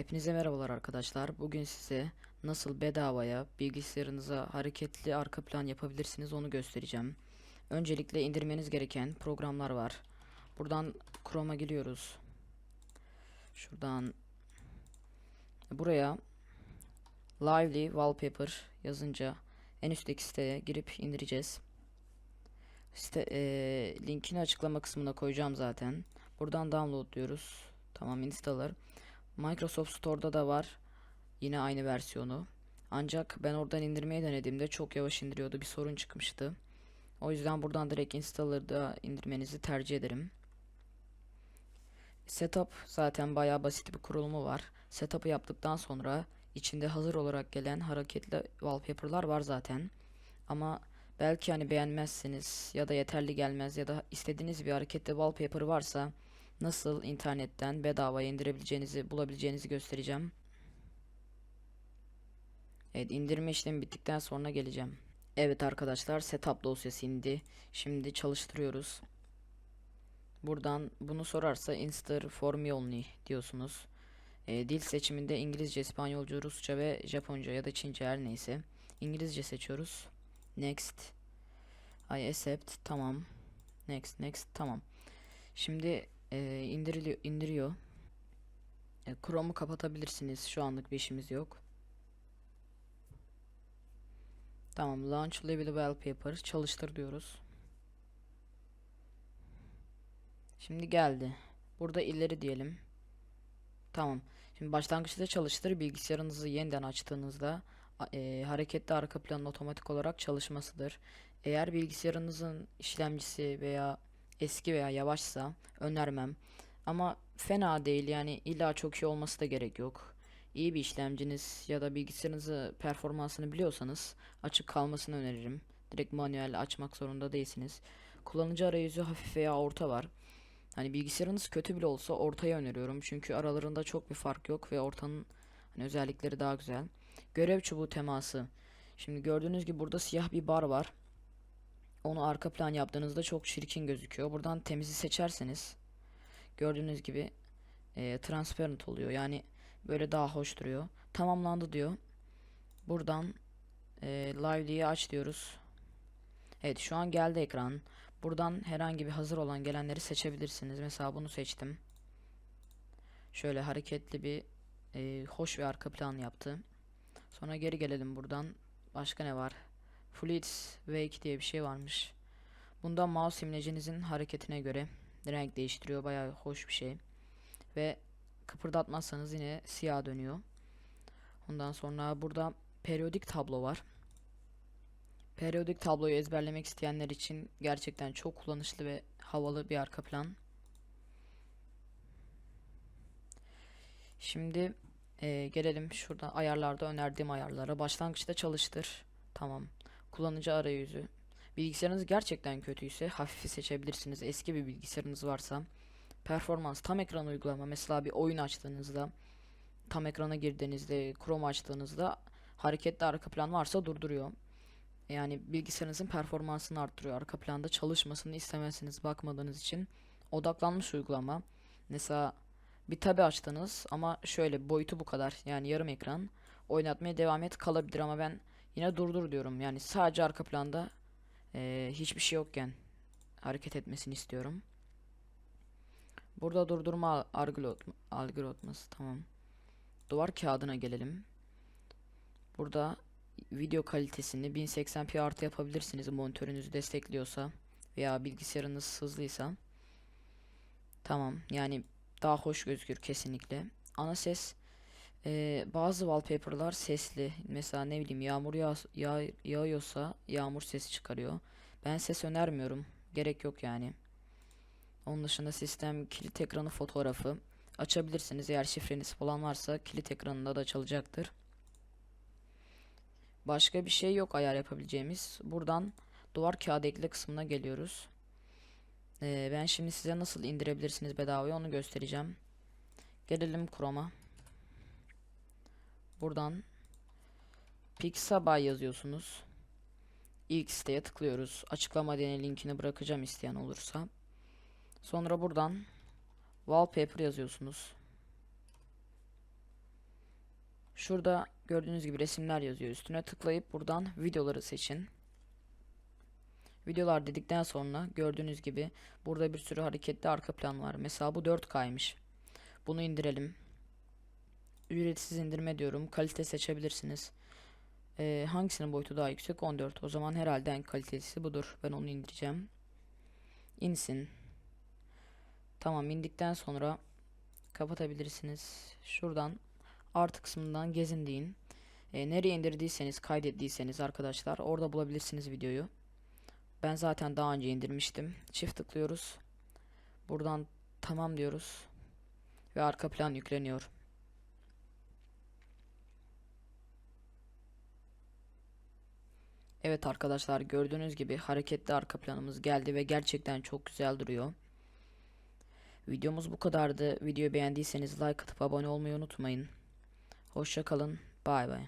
Hepinize merhabalar arkadaşlar. Bugün size nasıl bedavaya bilgisayarınıza hareketli arka plan yapabilirsiniz onu göstereceğim. Öncelikle indirmeniz gereken programlar var. Buradan Chrome'a giriyoruz. Şuradan buraya Lively Wallpaper yazınca en üstteki siteye girip indireceğiz. Site, eee, linkini açıklama kısmına koyacağım zaten. Buradan download diyoruz. Tamam installer. Microsoft Store'da da var. Yine aynı versiyonu. Ancak ben oradan indirmeyi denediğimde çok yavaş indiriyordu. Bir sorun çıkmıştı. O yüzden buradan direkt installer'da indirmenizi tercih ederim. Setup zaten bayağı basit bir kurulumu var. Setup'ı yaptıktan sonra içinde hazır olarak gelen hareketli wallpaper'lar var zaten. Ama belki hani beğenmezseniz ya da yeterli gelmez ya da istediğiniz bir hareketli wallpaper varsa nasıl internetten bedavaya indirebileceğinizi bulabileceğinizi göstereceğim. Evet indirme işlemi bittikten sonra geleceğim. Evet arkadaşlar setup dosyası indi. Şimdi çalıştırıyoruz. Buradan bunu sorarsa install for me only diyorsunuz. E, dil seçiminde İngilizce, İspanyolca, Rusça ve Japonca ya da Çince her neyse. İngilizce seçiyoruz. Next. I accept. Tamam. Next, next. Tamam. Şimdi e, indiriliyor, indiriyor. E, Chrome'u kapatabilirsiniz. Şu anlık bir işimiz yok. Tamam. Launch Level Wallpaper. Çalıştır diyoruz. Şimdi geldi. Burada ileri diyelim. Tamam. Şimdi başlangıçta çalıştır. Bilgisayarınızı yeniden açtığınızda e, hareketli arka planın otomatik olarak çalışmasıdır. Eğer bilgisayarınızın işlemcisi veya eski veya yavaşsa önermem. Ama fena değil yani illa çok iyi olması da gerek yok. İyi bir işlemciniz ya da bilgisayarınızı performansını biliyorsanız açık kalmasını öneririm. Direkt manuel açmak zorunda değilsiniz. Kullanıcı arayüzü hafif veya orta var. Hani bilgisayarınız kötü bile olsa ortaya öneriyorum. Çünkü aralarında çok bir fark yok ve ortanın hani özellikleri daha güzel. Görev çubuğu teması. Şimdi gördüğünüz gibi burada siyah bir bar var. Onu arka plan yaptığınızda çok çirkin gözüküyor. Buradan temizi seçerseniz gördüğünüz gibi e, transparent oluyor. Yani böyle daha hoş duruyor. Tamamlandı diyor. Buradan e, lively'yi aç diyoruz. Evet şu an geldi ekran. Buradan herhangi bir hazır olan gelenleri seçebilirsiniz. Mesela bunu seçtim. Şöyle hareketli bir e, hoş bir arka plan yaptı. Sonra geri gelelim buradan. Başka ne var? Fluid Wake diye bir şey varmış. Bunda mouse imlecinizin hareketine göre renk değiştiriyor. Bayağı hoş bir şey. Ve kıpırdatmazsanız yine siyah dönüyor. Ondan sonra burada periyodik tablo var. Periyodik tabloyu ezberlemek isteyenler için gerçekten çok kullanışlı ve havalı bir arka plan. Şimdi eee, gelelim şurada ayarlarda önerdiğim ayarlara. Başlangıçta çalıştır. Tamam. Kullanıcı arayüzü. Bilgisayarınız gerçekten kötüyse hafifi seçebilirsiniz. Eski bir bilgisayarınız varsa performans tam ekran uygulama mesela bir oyun açtığınızda tam ekrana girdiğinizde Chrome açtığınızda hareketli arka plan varsa durduruyor. Yani bilgisayarınızın performansını arttırıyor. Arka planda çalışmasını istemezsiniz bakmadığınız için. Odaklanmış uygulama. Mesela bir tabi açtınız ama şöyle boyutu bu kadar. Yani yarım ekran. Oynatmaya devam et kalabilir ama ben yine durdur diyorum. Yani sadece arka planda eee, hiçbir şey yokken hareket etmesini istiyorum. Burada durdurma algoritm algoritması tamam. Duvar kağıdına gelelim. Burada video kalitesini 1080p artı yapabilirsiniz monitörünüzü destekliyorsa veya bilgisayarınız hızlıysa. Tamam yani daha hoş gözükür kesinlikle. Ana ses eee, bazı wallpaper'lar sesli. Mesela ne bileyim yağmur yağ, yağ, yağıyorsa yağmur sesi çıkarıyor. Ben ses önermiyorum. Gerek yok yani. Onun dışında sistem kilit ekranı fotoğrafı açabilirsiniz. Eğer şifreniz falan varsa kilit ekranında da açılacaktır. Başka bir şey yok ayar yapabileceğimiz. Buradan duvar kağıdı ekle kısmına geliyoruz. Ee, ben şimdi size nasıl indirebilirsiniz bedavaya onu göstereceğim. Gelelim Chrome'a. Buradan Pixabay yazıyorsunuz. İlk siteye tıklıyoruz. Açıklama denen linkini bırakacağım isteyen olursa. Sonra buradan Wallpaper yazıyorsunuz. Şurada gördüğünüz gibi resimler yazıyor. Üstüne tıklayıp buradan videoları seçin. Videolar dedikten sonra gördüğünüz gibi burada bir sürü hareketli arka plan var. Mesela bu 4K'ymış. Bunu indirelim. Ücretsiz indirme diyorum. Kalite seçebilirsiniz. Ee, hangisinin boyutu daha yüksek? 14. O zaman herhalde en kalitelisi budur. Ben onu indireceğim. İnsin. Tamam indikten sonra kapatabilirsiniz. Şuradan artı kısmından gezin deyin. Ee, nereye indirdiyseniz kaydettiyseniz arkadaşlar orada bulabilirsiniz videoyu. Ben zaten daha önce indirmiştim. Çift tıklıyoruz. Buradan tamam diyoruz. Ve arka plan yükleniyor. Evet arkadaşlar gördüğünüz gibi hareketli arka planımız geldi ve gerçekten çok güzel duruyor. Videomuz bu kadardı. Videoyu beğendiyseniz like atıp abone olmayı unutmayın. Hoşça kalın. Bay bay.